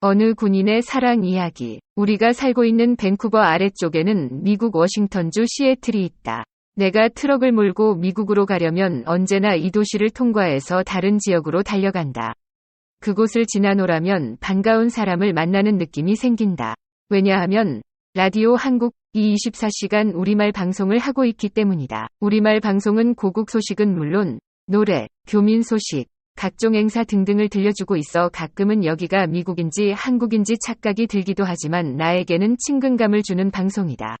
어느 군인의 사랑 이야기. 우리가 살고 있는 밴쿠버 아래쪽에는 미국 워싱턴주 시애틀이 있다. 내가 트럭을 몰고 미국으로 가려면 언제나 이 도시를 통과해서 다른 지역으로 달려간다. 그곳을 지나노라면 반가운 사람을 만나는 느낌이 생긴다. 왜냐하면 라디오 한국 이 24시간 우리말 방송을 하고 있기 때문이다. 우리말 방송은 고국 소식은 물론 노래, 교민 소식, 각종 행사 등등을 들려주고 있어 가끔은 여기가 미국인지 한국인지 착각이 들기도 하지만 나에게는 친근감을 주는 방송이다.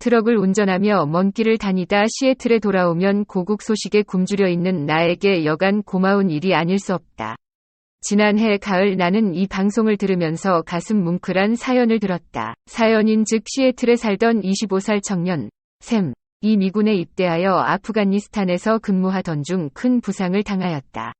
트럭을 운전하며 먼 길을 다니다 시애틀에 돌아오면 고국 소식에 굶주려 있는 나에게 여간 고마운 일이 아닐 수 없다. 지난해 가을 나는 이 방송을 들으면서 가슴 뭉클한 사연을 들었다. 사연인 즉 시애틀에 살던 25살 청년, 샘, 이 미군에 입대하여 아프가니스탄에서 근무하던 중 큰 부상을 당하였다.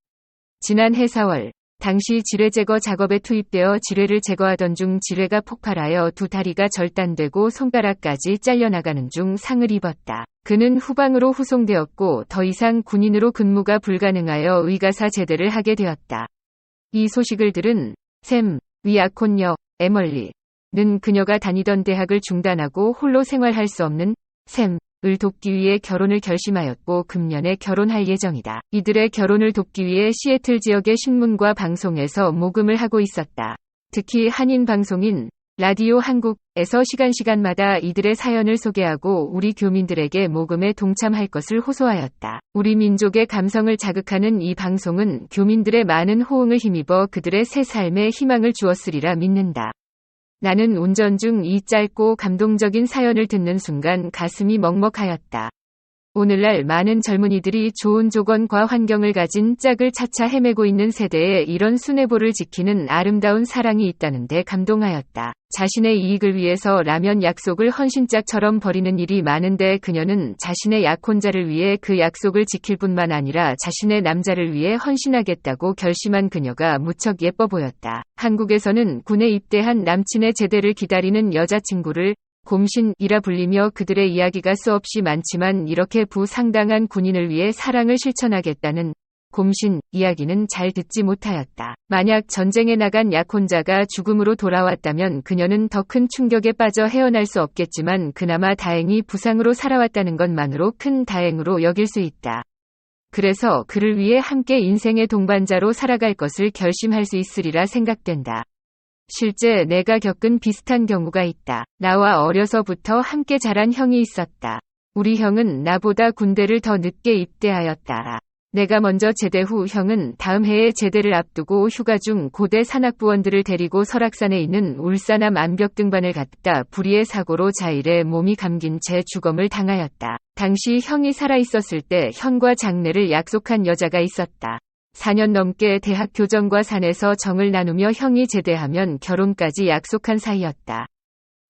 지난해 4월, 당시 지뢰 제거 작업에 투입되어 지뢰를 제거하던 중 지뢰가 폭발하여 두 다리가 절단되고 손가락까지 잘려나가는 중 상을 입었다. 그는 후방으로 후송되었고 더 이상 군인으로 근무가 불가능하여 의가사 제대를 하게 되었다. 이 소식을 들은 샘, 위아콘녀, 에멀리, 는 그녀가 다니던 대학을 중단하고 홀로 생활할 수 없는 샘, 을 돕기 위해 결혼을 결심하였고 금년에 결혼할 예정이다. 이들의 결혼을 돕기 위해 시애틀 지역의 신문과 방송에서 모금을 하고 있었다. 특히 한인 방송인 라디오 한국에서 시간시간마다 이들의 사연을 소개하고 우리 교민들에게 모금에 동참할 것을 호소하였다. 우리 민족의 감성을 자극하는 이 방송은 교민들의 많은 호응을 힘입어 그들의 새 삶에 희망을 주었으리라 믿는다. 나는 운전 중 이 짧고 감동적인 사연을 듣는 순간 가슴이 먹먹하였다. 오늘날 많은 젊은이들이 좋은 조건과 환경을 가진 짝을 차차 헤매고 있는 세대에 이런 순애보를 지키는 아름다운 사랑이 있다는데 감동하였다. 자신의 이익을 위해서 라면 약속을 헌신짝처럼 버리는 일이 많은데 그녀는 자신의 약혼자를 위해 그 약속을 지킬 뿐만 아니라 자신의 남자를 위해 헌신하겠다고 결심한 그녀가 무척 예뻐 보였다. 한국에서는 군에 입대한 남친의 제대를 기다리는 여자친구를 곰신이라 불리며 그들의 이야기가 수없이 많지만 이렇게 부상당한 군인을 위해 사랑을 실천하겠다는 곰신 이야기는 잘 듣지 못하였다. 만약 전쟁에 나간 약혼자가 죽음으로 돌아왔다면 그녀는 더 큰 충격에 빠져 헤어날 수 없겠지만 그나마 다행히 부상으로 살아왔다는 것만으로 큰 다행으로 여길 수 있다. 그래서 그를 위해 함께 인생의 동반자로 살아갈 것을 결심할 수 있으리라 생각된다. 실제 내가 겪은 비슷한 경우가 있다. 나와 어려서부터 함께 자란 형이 있었다. 우리 형은 나보다 군대를 더 늦게 입대하였다. 내가 먼저 제대 후 형은 다음 해에 제대를 앞두고 휴가 중 고대 산악부원들을 데리고 설악산에 있는 울산암 암벽 등반을 갔다 불의의 사고로 자일에 몸이 감긴 채 주검을 당하였다. 당시 형이 살아있었을 때 형과 장례를 약속한 여자가 있었다. 4년 넘게 대학 교정과 산에서 정을 나누며 형이 제대하면 결혼까지 약속한 사이였다.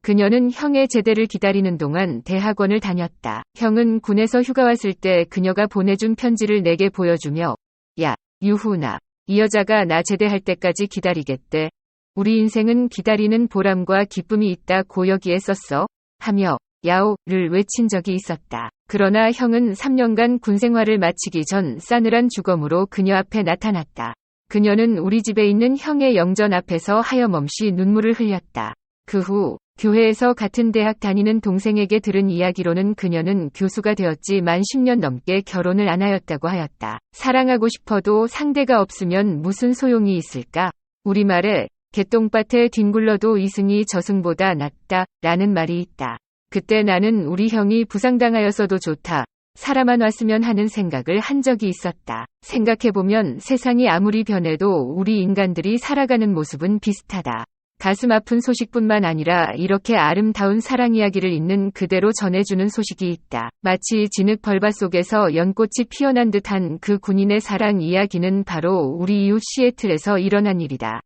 그녀는 형의 제대를 기다리는 동안 대학원을 다녔다. 형은 군에서 휴가 왔을 때 그녀가 보내준 편지를 내게 보여주며 야, 유후나. 이 여자가 나 제대할 때까지 기다리겠대. 우리 인생은 기다리는 보람과 기쁨이 있다 고 여기에 썼어. 하며 야오를 외친 적이 있었다. 그러나 형은 3년간 군 생활을 마치기 전 싸늘한 주검으로 그녀 앞에 나타났다. 그녀는 우리 집에 있는 형의 영전 앞에서 하염없이 눈물을 흘렸다. 그 후 교회에서 같은 대학 다니는 동생에게 들은 이야기로는 그녀는 교수가 되었지 만 10년 넘게 결혼을 안 하였다고 하였다. 사랑하고 싶어도 상대가 없으면 무슨 소용이 있을까? 우리말에 개똥밭에 뒹굴러도 이승이 저승보다 낫다 라는 말이 있다. 그때 나는 우리 형이 부상당하였어도 좋다. 사람만 왔으면 하는 생각을 한 적이 있었다. 생각해보면 세상이 아무리 변해도 우리 인간들이 살아가는 모습은 비슷하다. 가슴 아픈 소식뿐만 아니라 이렇게 아름다운 사랑 이야기를 있는 그대로 전해주는 소식이 있다. 마치 진흙 벌밭 속에서 연꽃이 피어난 듯한 그 군인의 사랑 이야기는 바로 우리 이웃 시애틀에서 일어난 일이다.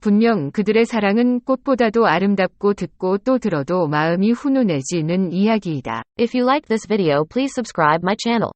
분명 그들의 사랑은 꽃보다도 아름답고 듣고 또 들어도 마음이 훈훈해지는 이야기이다. If you like this video please subscribe my channel.